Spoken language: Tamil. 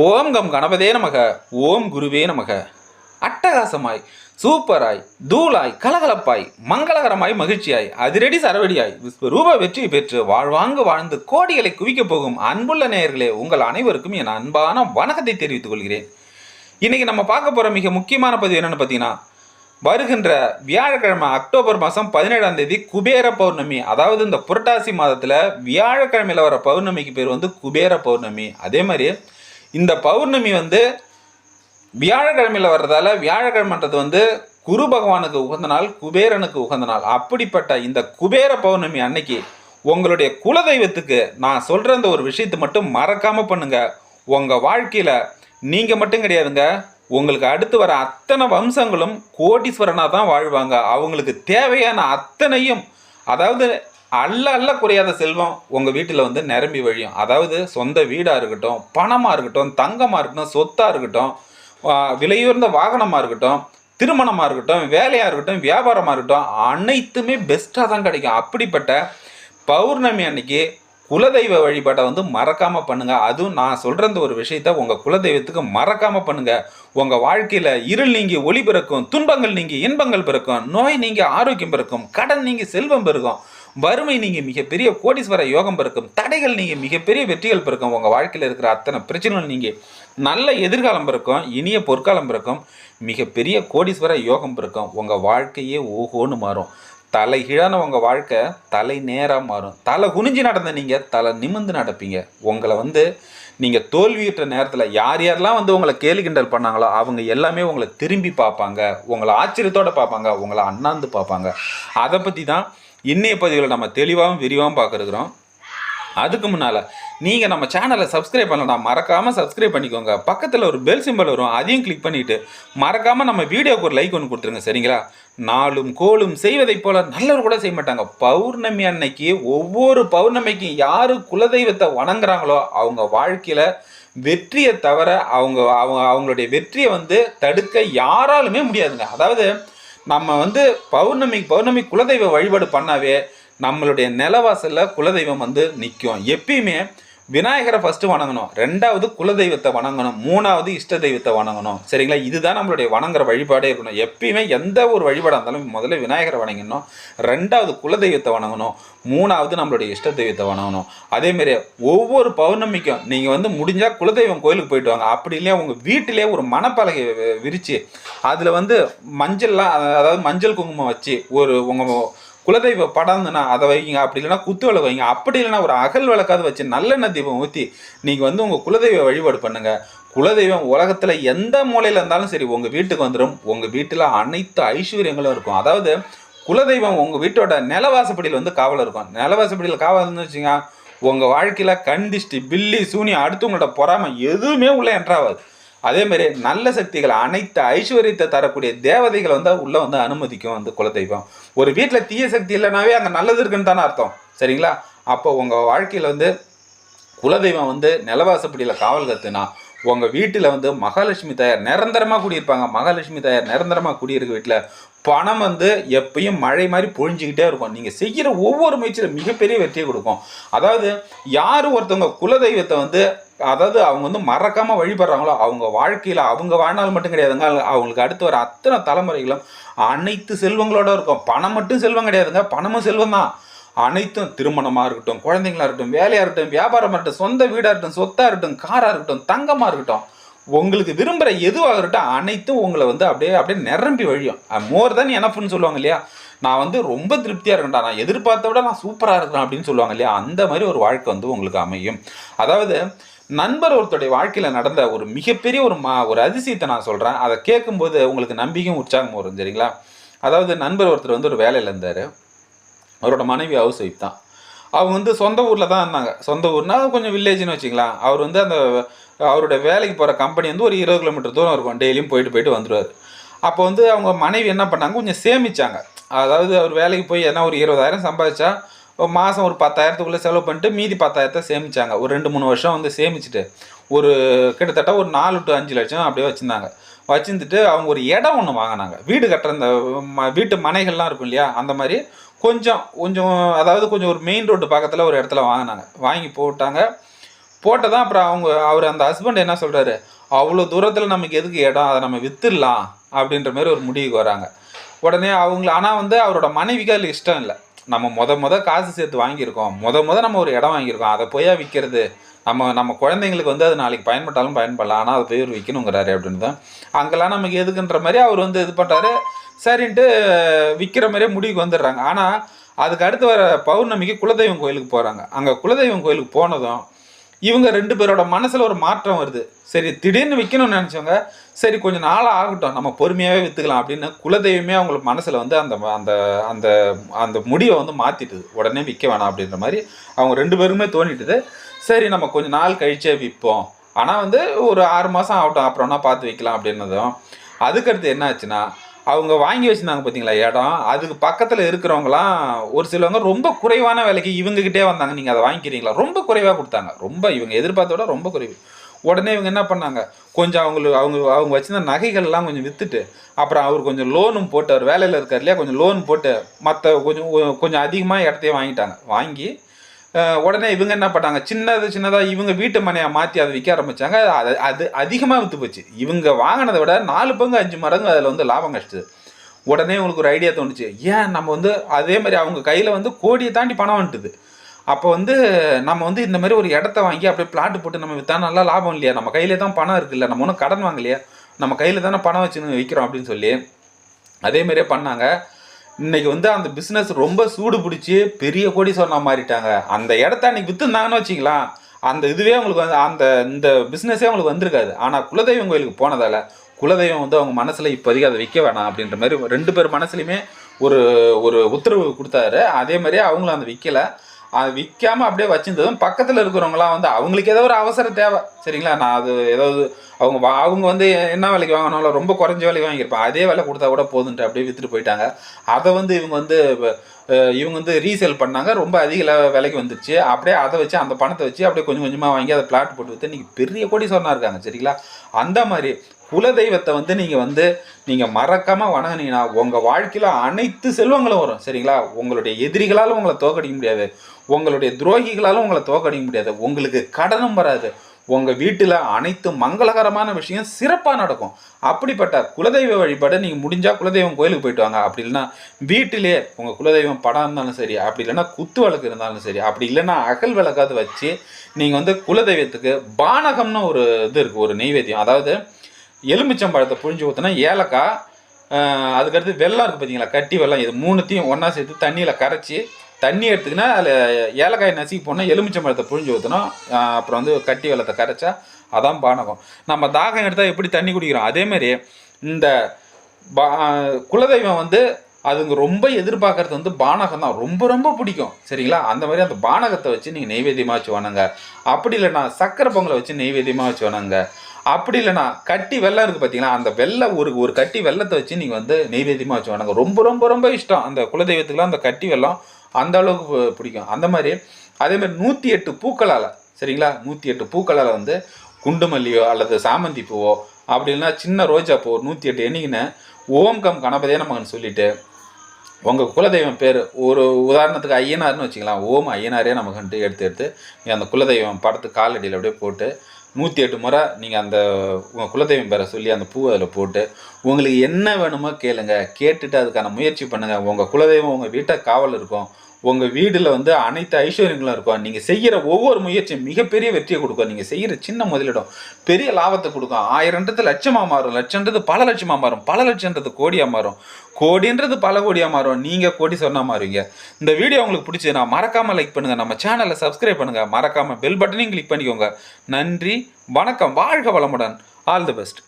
ஓம் கம் கணபதே நமக ஓம் குருவே நமக. அட்டகாசமாய் சூப்பராய் தூளாய் கலகலப்பாய் மங்களகரமாய் மகிழ்ச்சியாய் அதிரடி சரவடியாய் விஸ்வரூப வெற்றி பெற்று வாழ்வாங்கு வாழ்ந்து கோடிகளை குவிக்கப் போகும் அன்புள்ள நேயர்களே உங்கள் அனைவருக்கும் என் அன்பான வணக்கத்தை தெரிவித்துக் கொள்கிறேன். இன்றைக்கி நம்ம பார்க்க போகிற மிக முக்கியமான பதிவு என்னென்னு பார்த்தீங்கன்னா வருகின்ற வியாழக்கிழமை அக்டோபர் மாதம் பதினேழாம் தேதி குபேர பௌர்ணமி. அதாவது இந்த புரட்டாசி மாதத்தில் வியாழக்கிழமையில் வர பௌர்ணமிக்கு பேர் வந்து குபேர பௌர்ணமி. அதே மாதிரி இந்த பௌர்ணமி வந்து வியாழக்கிழமையில் வர்றதால வியாழக்கிழமைன்றது வந்து குரு பகவானுக்கு உகந்த நாள் குபேரனுக்கு உகந்த நாள். அப்படிப்பட்ட இந்த குபேர பௌர்ணமி அன்னைக்கு உங்களுடைய குலதெய்வத்துக்கு நான் சொல்கிற அந்த ஒரு விஷயத்தை மட்டும் மறக்காமல் பண்ணுங்க. உங்கள் வாழ்க்கையில் நீங்கள் மட்டும் கிடையாதுங்க. உங்களுக்கு அடுத்து வர அத்தனை வம்சங்களும் கோடீஸ்வரனாக தான் வாழ்வாங்க. அவங்களுக்கு தேவையான அத்தனையும் அதாவது அல்ல அல்ல குறையாத செல்வம் உங்கள் வீட்டில் வந்து நிரம்பி வழியும். அதாவது சொந்த வீடாக இருக்கட்டும் பணமாக இருக்கட்டும் தங்கமாக இருக்கட்டும் சொத்தாக இருக்கட்டும் விலையுயர்ந்த வாகனமாக இருக்கட்டும் திருமணமாக இருக்கட்டும் வேலையாக இருக்கட்டும் வியாபாரமாக இருக்கட்டும் அனைத்துமே பெஸ்ட்டாக தான் கிடைக்கும். அப்படிப்பட்ட பௌர்ணமி அன்னைக்கு குலதெய்வ வழிபாட்டை வந்து மறக்காமல் பண்ணுங்கள் அதுவும் நான் சொல்கிற இந்த ஒரு விஷயத்த உங்கள் குலதெய்வத்துக்கு மறக்காமல் பண்ணுங்கள் உங்கள் வாழ்க்கையில் இருள் நீங்கி ஒளி பிறக்கும் துன்பங்கள் நீங்கி இன்பங்கள் பிறக்கும் நோய் நீங்கி ஆரோக்கியம் பிறக்கும் கடன் நீங்கி செல்வம் பிறக்கும் வறுமை நீங்கள் மிகப்பெரிய கோடீஸ்வர யோகம் பிறக்கும். தடைகள் நீங்கள் மிகப்பெரிய வெற்றிகள் பிறக்கும். உங்கள் வாழ்க்கையில் இருக்கிற அத்தனை பிரச்சனைகள் நீங்கள் நல்ல எதிர்காலம் பிறக்கும். இனிய பொற்காலம் பிறக்கும். மிகப்பெரிய கோடீஸ்வர யோகம் பிறக்கும். உங்கள் வாழ்க்கையே ஓஹோன்னு மாறும். தலைகீழான உங்கள் வாழ்க்கை தலை நேராக மாறும். தலை குனிஞ்சு நடந்த நீங்கள் தலை நிமிர்ந்து நடப்பீங்க. உங்களை வந்து நீங்கள் தோல்வியுற்ற நேரத்தில் யார் யாரெல்லாம் வந்து உங்களை கேலி கிண்டல் பண்ணாங்களோ அவங்க எல்லாமே உங்களை திரும்பி பார்ப்பாங்க. உங்களை ஆச்சரியத்தோடு பார்ப்பாங்க. உங்களை அண்ணாந்து பார்ப்பாங்க. அதை பற்றி தான் இன்றைய பதிவில் நம்ம தெளிவாகவும் விரிவாகவும் பார்க்குறோம் அதுக்கு முன்னால் நீங்கள் நம்ம சேனலை சப்ஸ்கிரைப் பண்ணலாம் மறக்காமல் சப்ஸ்கிரைப் பண்ணிக்கோங்க. பக்கத்தில் ஒரு பெல் சிம்பல் வரும் அதையும் கிளிக் பண்ணிவிட்டு மறக்காமல் நம்ம வீடியோக்கு ஒரு லைக் ஒன்று கொடுத்துருங்க சரிங்களா? நாளும் கோலும் செய்வதைப் போல் நல்லவர் கூட செய்ய மாட்டாங்க. பௌர்ணமி அன்னைக்கு ஒவ்வொரு பௌர்ணமிக்கும் யார் குலதெய்வத்தை வணங்குறாங்களோ அவங்க வாழ்க்கையில் வெற்றியை தவிர அவங்க அவங்க அவங்களுடைய வெற்றியை வந்து தடுக்க யாராலுமே முடியாதுங்க. அதாவது நம்ம வந்து பௌர்ணமி பௌர்ணமி குலதெய்வ வழிபாடு பண்ணாவே நம்மளுடைய நிலவாசலில் குலதெய்வம் வந்து நிற்கும் எப்பயுமே விநாயகரை ஃபஸ்ட்டு வணங்கணும். ரெண்டாவது குலதெய்வத்தை வணங்கணும். மூணாவது இஷ்ட தெய்வத்தை வணங்கணும். சரிங்களா? இதுதான் நம்மளுடைய வணங்குற வழிபாடே இருக்கணும். எப்பயுமே எந்த ஒரு வழிபாடாக இருந்தாலும் முதல்ல விநாயகரை வணங்கணும் ரெண்டாவது குலதெய்வத்தை வணங்கணும். மூணாவது நம்மளுடைய இஷ்ட தெய்வத்தை வணங்கணும். அதேமாரி ஒவ்வொரு பௌர்ணமிக்கும் நீங்கள் வந்து முடிஞ்சால் குலதெய்வம் கோயிலுக்கு போயிட்டு வாங்க. அப்படி இல்லையா? உங்கள் வீட்டிலே ஒரு மணப்பலகை விரித்து அதில் வந்து மஞ்சள்லாம் அதாவது மஞ்சள் குங்குமம் வச்சு ஒரு உங்கள் குலதெய்வ படம்னா அதை வைங்க அப்படி இல்லைன்னா குத்து விளக்கு வைங்க அப்படி இல்லைன்னா ஒரு அகல் விளக்காவது வச்சு நல்லெண்ணெய் தீபம் ஊற்றி நீங்கள் வந்து உங்கள் குலதெய்வ வழிபாடு பண்ணுங்கள் குலதெய்வம் உலகத்தில் எந்த மூலையில் இருந்தாலும் சரி உங்கள் வீட்டுக்கு வந்துடும் உங்கள் வீட்டில் அனைத்து ஐஸ்வர்யங்களும் இருக்கும். அதாவது குலதெய்வம் உங்கள் வீட்டோட நிலவாசப்படியில் வந்து காவல் இருக்கும். நிலவாசப்படியில் காவல் இருந்துச்சுங்க உங்கள் வாழ்க்கையில் கண்டிஷ்டி பில்லி சூனி அடுத்தவங்களோட பொறாமை எதுவுமே உள்ளே என்ட்ராகாது அதே மாதிரி நல்ல சக்திகள் அனைத்து ஐஸ்வர்யத்தை தரக்கூடிய தேவதைகளை வந்து உள்ளே வந்து அனுமதிக்கும் வந்து குலதெய்வம். ஒரு வீட்டில் தீய சக்தி இல்லைனாவே அங்கே நல்லது இருக்குன்னு தானே அர்த்தம். சரிங்களா? அப்போ உங்கள் வாழ்க்கையில் வந்து குலதெய்வம் வந்து நிலவாசப்படியில் காவல் கத்துனா உங்கள் வீட்டில் வந்து மகாலட்சுமி தாயார் நிரந்தரமாக குடியிருப்பாங்க. மகாலட்சுமி தாயார் நிரந்தரமாக குடியிருக்க வீட்டில். பணம் வந்து எப்பயும் மழை மாதிரி பொழிஞ்சிக்கிட்டே இருக்கும். நீங்கள் செய்கிற ஒவ்வொரு முயற்சியில் மிகப்பெரிய வெற்றியை கொடுக்கும். அதாவது யார் ஒருத்தவங்க குலதெய்வத்தை வந்து அதாவது அவங்க வந்து மறக்காமல் வழிபடுறாங்களோ அவங்க வாழ்க்கையில் அவங்க வாழ்நாள் மட்டும் கிடையாதுங்க அவங்களுக்கு அடுத்து வர அத்தனை தலைமுறைகளும் அனைத்து செல்வங்களோட இருக்கும். பணம் மட்டும் செல்வம் கிடையாதுங்க. பணமும் செல்வம் தான் அனைத்தும் திருமணமாக இருக்கட்டும் குழந்தைங்களா இருக்கட்டும் வேலையாக இருக்கட்டும் வியாபாரமாக இருக்கட்டும் சொந்த வீடாக இருக்கட்டும் சொத்தாக இருக்கட்டும் காராக இருக்கட்டும் தங்கமாக இருக்கட்டும் உங்களுக்கு விரும்புகிற எதுவாக இருக்கட்டும் அனைத்தும் உங்களை வந்து அப்படியே அப்படியே நிரம்பி வழியும். மோர் தான் எனஃப்னு சொல்லுவாங்க இல்லையா? நான் வந்து ரொம்ப திருப்தியாக இருக்கேன்டா. நான் எதிர்பார்த்த விட நான் சூப்பராக இருக்கிறேன் அப்படின்னு சொல்லுவாங்க இல்லையா? அந்த மாதிரி ஒரு வாழ்க்கை வந்து உங்களுக்கு அமையும். அதாவது நண்பர் ஒருத்தருடைய வாழ்க்கையில் நடந்த ஒரு மிகப்பெரிய ஒரு மா ஒரு அதிசயத்தை நான் சொல்கிறேன் அதை கேட்கும்போது உங்களுக்கு நம்பிக்கையும் உற்சாகமும் வரும் சரிங்களா? அதாவது நண்பர் ஒருத்தர் வந்து ஒரு வேலையில் இருந்தார். அவரோட மனைவி ஹவுஸ் ஒய்ஃப் தான். அவங்க வந்து சொந்த ஊரில் தான் இருந்தாங்க. சொந்த ஊர்னால் கொஞ்சம் வில்லேஜ்னு வச்சுக்கலாம். அவர் வந்து அந்த அவரோட வேலைக்கு போகிற கம்பெனி வந்து ஒரு இருபது கிலோமீட்டர் தூரம் இருக்கும். டெய்லியும் போயிட்டு போயிட்டு வந்துடுவார் அப்போ வந்து அவங்க மனைவி என்ன பண்ணாங்க? கொஞ்சம் சேமிச்சாங்க. அதாவது அவர் வேலைக்கு போய் என்ன ஒரு இருபதாயிரம் சம்பாதிச்சா மாதம் ஒரு பத்தாயிரத்துக்குள்ளே செலவு பண்ணிட்டு மீதி பத்தாயிரத்தை சேமிச்சாங்க. ஒரு ரெண்டு மூணு வருஷம் வந்து சேமிச்சுட்டு ஒரு கிட்டத்தட்ட ஒரு நாலு டு அஞ்சு லட்சம் அப்படியே வச்சுருந்தாங்க. வச்சுருந்துட்டு அவங்க ஒரு இடம் ஒன்று வாங்கினாங்க. வீடு கட்டுற இந்த ம- வீட்டு மனைகள்லாம் இருக்கும் இல்லையா? அந்த மாதிரி கொஞ்சம் கொஞ்சம் அதாவது கொஞ்சம் ஒரு மெயின் ரோடு பக்கத்தில் ஒரு இடத்துல வாங்கினாங்க. வாங்கி போட்டாங்க. போட்டதான் அப்புறம் அவங்க அவர் அந்த ஹஸ்பண்ட் என்ன சொல்கிறாரு அவ்வளோ தூரத்தில் நமக்கு எதுக்கு இடம்? அதை நம்ம விற்றுடலாம் அப்படின்ற மாதிரி ஒரு முடிவுக்கு வராங்க. உடனே அவங்கள ஆனால் வந்து அவரோட மனைவிக்கு அதில் இஷ்டம் இல்லை. நம்ம முத முத காசு சேர்த்து வாங்கியிருக்கோம். முத முத நம்ம ஒரு இடம் வாங்கியிருக்கோம். அதை போயா விற்கிறது நம்ம நம்ம குழந்தைங்களுக்கு வந்து அது நாளைக்கு பயன்பட்டாலும் பயன்படலாம். ஆனால் அது போய் ஒரு விற்கணுங்கிறாரு அப்படின்னு தான் அங்கெல்லாம் நமக்கு எதுக்குன்ற மாதிரி அவர் வந்து இது பண்ணுறாரு சரின்ட்டு விற்கிற மாதிரியே முடிவுக்கு வந்துடுறாங்க. ஆனால் அதுக்கு அடுத்து வர பௌர்ணமிக்கு குலதெய்வம் கோயிலுக்கு போகிறாங்க அங்கே குலதெய்வம் கோயிலுக்கு போனதும் இவங்க ரெண்டு பேரோட மனசில் ஒரு மாற்றம் வருது. சரி திடீர்னு விற்கணும்னு நினச்சவங்க சரி கொஞ்சம் நாளாக ஆகட்டும் நம்ம பொறுமையாகவே விற்றுக்கலாம் அப்படின்னு குலதெய்வமே அவங்களுக்கு மனசில் வந்து அந்த அந்த அந்த அந்த முடிவை வந்து மாற்றிட்டுது உடனே விற்க வேணாம் அப்படின்ற மாதிரி அவங்க ரெண்டு பேருமே தோணிட்டுது. சரி நம்ம கொஞ்சம் நாள் கழிச்சே விற்போம் ஆனால் வந்து ஒரு ஆறு மாதம் ஆகட்டும் அப்புறம்னா பார்த்து விற்கலாம் அப்படின்னதும். அதுக்கடுத்து என்ன ஆச்சுன்னா அவங்க வாங்கி வச்சுருந்தாங்க பார்த்தீங்களா இடம். அதுக்கு பக்கத்தில் இருக்கிறவங்களாம் ஒரு சிலவங்க ரொம்ப குறைவான விலைக்கு இவங்ககிட்டே வந்தாங்க. நீங்கள் அதை வாங்கிக்கிறீங்களா? ரொம்ப குறைவாக கொடுத்தாங்க. ரொம்ப இவங்க எதிர்பார்த்த விட ரொம்ப குறைவு. உடனே இவங்க என்ன பண்ணாங்க? கொஞ்சம் அவங்களுக்கு அவங்க அவங்க வச்சுருந்த நகைகள்லாம் கொஞ்சம் விற்றுட்டு அப்புறம் அவர் கொஞ்சம் லோனும் போட்டு அவர் வேலையில் இருக்கார் இல்லையா கொஞ்சம் லோன் போட்டு மற்ற கொஞ்சம் கொஞ்சம் அதிகமாக இடத்தையே வாங்கிட்டாங்க. வாங்கி உடனே இவங்க என்ன பண்ணாங்க சின்னது சின்னதாக இவங்க வீட்டு மனையை மாற்றி அதை விற்க ஆரம்பித்தாங்க அது அது அதிகமாக விற்று போச்சு. இவங்க வாங்கினதை விட நாலு பங்கு அஞ்சு மடங்கு அதில் வந்து லாபம் கஷ்டது உடனே உங்களுக்கு ஒரு ஐடியா தோணுச்சு. ஏன் நம்ம வந்து அதே மாதிரி அவங்க கையில் வந்து கோடியை தாண்டி பணம் வந்துட்டுது. அப்போ வந்து நம்ம வந்து இந்த மாதிரி ஒரு இடத்த வாங்கி அப்படியே பிளாட் போட்டு நம்ம விற்றா நல்லா லாபம் இல்லையா? நம்ம கையிலே தான் பணம் இருக்குல்ல நம்ம ஒன்றும் கடன் வாங்கலையா? நம்ம கையில் தானே பணம் வச்சுன்னு விற்கிறோம் அப்படின்னு சொல்லி அதே மாதிரியே பண்ணாங்க. இன்னைக்கு வந்து அந்த பிஸ்னஸ் ரொம்ப சூடு பிடிச்சி பெரிய கோடீஸ்வரனா மாறிட்டாங்க. அந்த இடத்த அன்னைக்கு விற்றுருந்தாங்கன்னு வச்சிங்களேன் அந்த இதுவே அவங்களுக்கு வந்து அந்த இந்த பிஸ்னஸே அவங்களுக்கு வந்திருக்காது. ஆனால் குலதெய்வம் கோயிலுக்கு போனதால் குலதெய்வம் வந்து அவங்க மனசில் இப்போதைக்கு அதை விற்க வேணாம் அப்படின்ற மாதிரி ரெண்டு பேர் மனசுலையுமே ஒரு ஒரு உத்தரவு கொடுத்தாரு. அதே மாதிரியே அவங்களும் அந்த விற்கலை அது விற்காம அப்படியே வச்சிருந்ததும் பக்கத்தில் இருக்கிறவங்களாம் வந்து அவங்களுக்கு ஏதோ ஒரு அவசர தேவை. சரிங்களா? நான் அது ஏதாவது அவங்க வா- அவங்க வந்து என்ன விலைக்கு வாங்கினாலும் ரொம்ப குறைஞ்ச விலைக்கு வாங்கியிருப்பாங்க அதே விலை கொடுத்தா கூட போதுன்ட்டு அப்படியே விற்றுட்டு போயிட்டாங்க. அதை வந்து இவங்க வந்து இவங்க வந்து ரீசேல் பண்ணாங்க. ரொம்ப அதிக விலைக்கு வந்துருச்சு. அப்படியே அதை வச்சு அந்த பணத்தை வச்சு அப்படியே கொஞ்சம் கொஞ்சமாக வாங்கி அதை பிளாட் போட்டு விற்று இன்றைக்கி பெரிய கோடி இருக்காங்க. சரிங்களா? அந்த மாதிரி குலதெய்வத்தை வந்து நீங்கள் வந்து நீங்கள் மறக்காமல் வணங்கினீங்கன்னா உங்கள் வாழ்க்கையில் அனைத்து செல்வங்களும் வரும். சரிங்களா? உங்களுடைய எதிரிகளாலும் உங்களை தோக்கடிக்க முடியாது. உங்களுடைய துரோகிகளாலும் உங்களை தோக்கடிக்க முடியாது. உங்களுக்கு கடனும் வராது. உங்கள் வீட்டில் அனைத்து மங்களகரமான விஷயம் சிறப்பாக நடக்கும். அப்படிப்பட்ட குலதெய்வ வழிபாடு நீங்கள் முடிஞ்சால் குலதெய்வம் கோயிலுக்கு போயிட்டு வாங்க. அப்படி இல்லைன்னா வீட்டிலே உங்கள் குலதெய்வம் படம் இருந்தாலும் சரி அப்படி இல்லைன்னா குத்து விளக்கு இருந்தாலும் சரி அப்படி இல்லைன்னா அகல் விளக்காவது வச்சு நீங்கள் வந்து குலதெய்வத்துக்கு பானகம்னு ஒரு இது இருக்குது ஒரு நெய்வேத்தியம். அதாவது எலுமிச்சம்பழத்தை புழிஞ்சு ஊற்றினா ஏலக்காய் அதுக்கடுத்து வெள்ளம் இருக்குது பார்த்தீங்களா கட்டி வெள்ளம். இது மூணுத்தையும் ஒன்றா சேர்த்து தண்ணியில் கரைச்சி தண்ணி எடுத்துக்கினா அதில் ஏலக்காய் நசுக்கி போனால் எலுமிச்சம்பழத்தை புழிஞ்சு ஊற்றணும் அப்புறம் வந்து கட்டி வெள்ளத்தை கரைச்சா அதான் பானகம். நம்ம தாகம் எடுத்தால் எப்படி தண்ணி குடிக்கிறோம்? அதேமாரி இந்த பா குலதெய்வம் வந்து அதுங்க ரொம்ப எதிர்பார்க்கறது வந்து பானகம் தான் ரொம்ப ரொம்ப பிடிக்கும். சரிங்களா? அந்த மாதிரி அந்த பானகத்தை வச்சு நீங்கள் நெய்வேத்தியமாக வச்சு வணங்க அப்படி இல்லைன்னா சக்கரை பொங்கலை வச்சு நெய்வேத்தியமாக வச்சு வணங்க அப்படி இல்லைன்னா கட்டி வெள்ளம் இருக்குது பார்த்தீங்களா அந்த வெள்ளை ஒரு ஒரு கட்டி வெள்ளத்தை வச்சு நீங்கள் வந்து நெய்வேத்தியமாக வச்சு வணங்க ரொம்ப ரொம்ப ரொம்ப இஷ்டம். அந்த குலதெய்வத்துக்குலாம் அந்த கட்டி வெல்லம் அந்த அளவுக்கு பிடிக்கும். அந்த மாதிரி அதேமாதிரி நூற்றி எட்டு பூக்களால் சரிங்களா? நூற்றி எட்டு பூக்களால் வந்து குண்டு மல்லியோ அல்லது சாமந்தி பூவோ அப்படி இல்லைன்னா சின்ன ரோஜா பூ நூற்றி எட்டு எண்ணிக்கின்னு ஓம் கம் கணபதியே நமக்கு உங்கள் குலதெய்வம் பேர் ஒரு உதாரணத்துக்கு ஐயனார்னு வச்சுக்கலாம். ஓம் ஐயனாரே நமக்குன்ட்டு எடுத்து எடுத்து அந்த குலதெய்வம் படத்து காலடியில் அப்படியே போட்டு நூற்றி எட்டு முறை நீங்கள் அந்த உங்கள் குலதெய்வம் பேரை சொல்லி அந்த பூவை அதில் போட்டு உங்களுக்கு என்ன வேணுமோ கேளுங்க. கேட்டுட்டு அதுக்கான முயற்சி பண்ணுங்கள் உங்கள் குலதெய்வம் உங்கள் வீட்டை காவல் இருக்கும். உங்கள் வீடில் வந்து அனைத்து ஐஸ்வர்யங்களும் இருக்கும். நீங்கள் செய்கிற ஒவ்வொரு முயற்சியும் மிகப்பெரிய வெற்றியை கொடுக்கும். நீங்கள் செய்கிற சின்ன முதலிடம் பெரிய லாபத்தை கொடுக்கும். ஆயிரன்றது லட்சமாக மாறும். லட்சன்றது பல லட்சமாக மாறும். பல லட்சன்றது கோடியாக மாறும். கோடின்றது பல கோடியாக மாறும். நீங்கள் கோடி சொன்னால் மாறுவீங்க. இந்த வீடியோ உங்களுக்கு பிடிச்சதுன்னா மறக்காமல் லைக் பண்ணுங்கள் நம்ம சேனலை சப்ஸ்கிரைப் பண்ணுங்கள் மறக்காமல் பெல் பட்டனையும் கிளிக் பண்ணிக்கோங்க. நன்றி. வணக்கம். வாழ்க வளமுடன். All the best